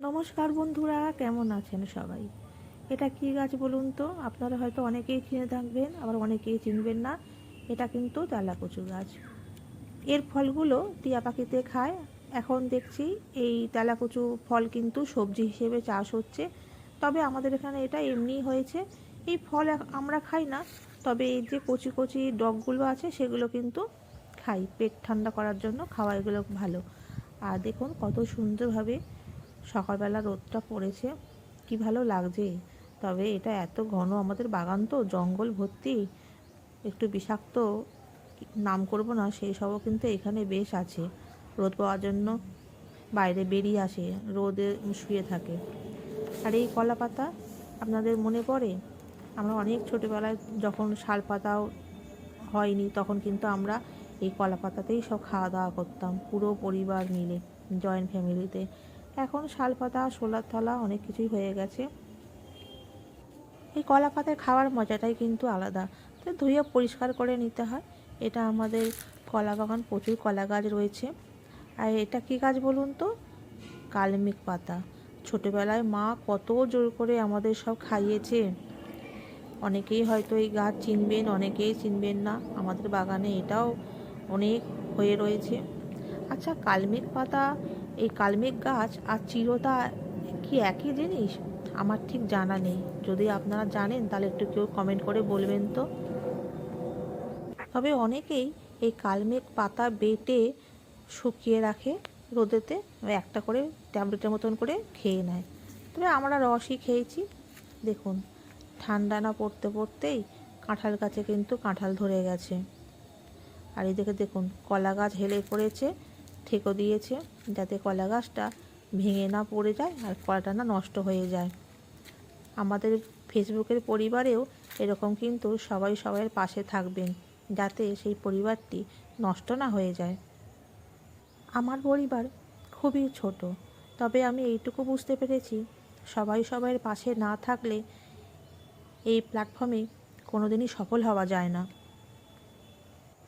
নমস্কার বন্ধুরা, কেমন আছেন সবাই? এটা কি গাছ বলুন তো? আপনারা হয়তো অনেকেই চিনে থাকবেন, আবার অনেকেই চিনবেন না। এটা কিন্তু তেলাকুচু গাছ। এর ফলগুলো টিয়া পাখিতে খায়। এখন দেখছি এই তেলাকুচু ফল কিন্তু সবজি হিসেবে চাষ হচ্ছে। তবে আমাদের এখানে এটা এমনিই হয়েছে। এই ফল আমরা খাই না। তবে এই যে কচি কচি ডগগুলো আছে, সেগুলো কিন্তু খাই। পেট ঠান্ডা করার জন্য খাওয়া এগুলো ভালো। আর দেখুন কত সুন্দরভাবে সকালবেলা রোদটা পড়েছে। কি ভালো লাগছে? তবে এটা এত ঘন আমাদের বাগান তো, জঙ্গল ভর্তি। একটু বিষাক্ত নাম করব না, সেই সবও কিন্তু এখানে বেশ আছে। রোদ পাওয়ার জন্য বাইরে বেরিয়ে আসে, রোদে শুয়ে থাকে। আর এই কলা পাতা আপনাদের মনে পড়ে? আমরা অনেক ছোটোবেলায় যখন শাল পাতাও হয়নি, তখন কিন্তু আমরা এই কলা পাতাতেই সব খাওয়া দাওয়া করতাম, পুরো পরিবার মিলে জয়েন্ট ফ্যামিলিতে এখন শাল পাতা শোলার থালা অনেক কিছুই হয়ে গেছে। এই কলা পাতায় খাওয়ার মজাটাই কিন্তু আলাদা। তো ধুয়ে পরিষ্কার করে নিতে হয়। এটা আমাদের কলা বাগান প্রচুর কলা গাছ রয়েছে। আর এটা কী গাছ বলুন তো? কালমিক পাতা। ছোটোবেলায় মা কত জোর করে আমাদের সব খাইয়েছে। অনেকেই হয়তো এই গাছ চিনবেন, অনেকেই চিনবেন না। আমাদের বাগানে এটাও অনেক হয়ে রয়েছে। আচ্ছা কালমেঘ পাতা এই কালমেঘ গাছ আর চিরতা কি একই জিনিস? আমার ঠিক জানা নেই। যদি আপনারা জানেন, তাহলে একটু কেউ কমেন্ট করে বলবেন তো। তবে অনেকেই এই কালমেঘ পাতা বেটে শুকিয়ে রাখে রোদেতে, একটা করে ট্যাবলেটের মতন করে খেয়ে নেয়। তবে আমরা রসই খেয়েছি। দেখুন, ঠান্ডা না পড়তে পড়তেই কাঁঠাল গাছে কিন্তু কাঁঠাল ধরে গেছে। আর এদিকে দেখুন, কলা গাছ হেলে পড়েছে। ঠেকো দিয়েছে যাতে কলা গাছটা ভেঙে না পড়ে যায় আর কলাটা না নষ্ট হয়ে যায়। আমাদের ফেসবুকের পরিবারেও এরকম কিন্তু সবাই সবাইয়ের পাশে থাকবেন যাতে সেই পরিবারটি নষ্ট না হয়ে যায়। আমার পরিবার খুবই ছোট, তবে আমি এইটুকু বুঝতে পেরেছি, সবাই সবাইয়ের পাশে না থাকলে এই প্ল্যাটফর্মে কোনোদিনই সফল হওয়া যায় না।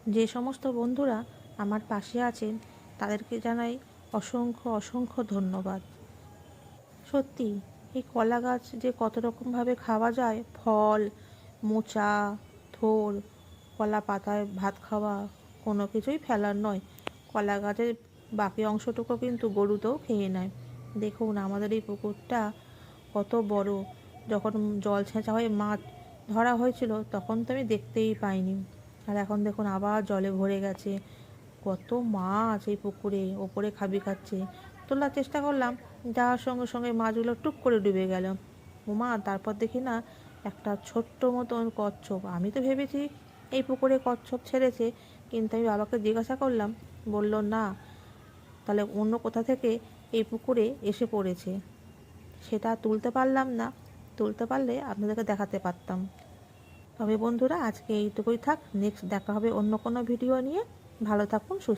যে সমস্ত বন্ধুরা আমার পাশে আছেন তাদেরকে জানাই অসংখ্য অসংখ্য ধন্যবাদ। সত্যি, এই কলা গাছ যে কত রকমভাবে খাওয়া যায়, ফল, মোচা, থোর, কলা পাতায় ভাত খাওয়া কোনো কিছুই ফেলার নয়। কলা গাছের বাকি অংশটুকু কিন্তু গরুতেও খেয়ে নেয়। দেখুন আমাদের এই পুকুরটা কত বড়। যখন জল ছেঁচা হয়ে মাছ ধরা হয়েছিল, তখন তো আমি দেখতেই পাইনি। আর এখন দেখুন আবার জলে ভরে গেছে। কত মাছ এই পুকুরে, ওপরে খাবি খাচ্ছে। তোলার চেষ্টা করলাম, যাওয়ার সঙ্গে সঙ্গে মাছগুলো টুক করে ডুবে গেল। ওমা তারপর দেখি না, একটা ছোট্ট মতন কচ্ছপ। আমি তো ভেবেছি এই পুকুরে কচ্ছপ ছেড়েছে, কিন্তু আমি বাবাকে জিজ্ঞাসা করলাম, বলল, না, তাহলে অন্য কোথা থেকে এই পুকুরে এসে পড়েছে? সেটা তুলতে পারলাম না। তুলতে পারলে আপনাদেরকে দেখাতে পারতাম। তবে বন্ধুরা, আজকে এইটুকুই থাক। নেক্সট দেখা হবে অন্য কোনো ভিডিও নিয়ে। ভালো থাকুন সুস্থ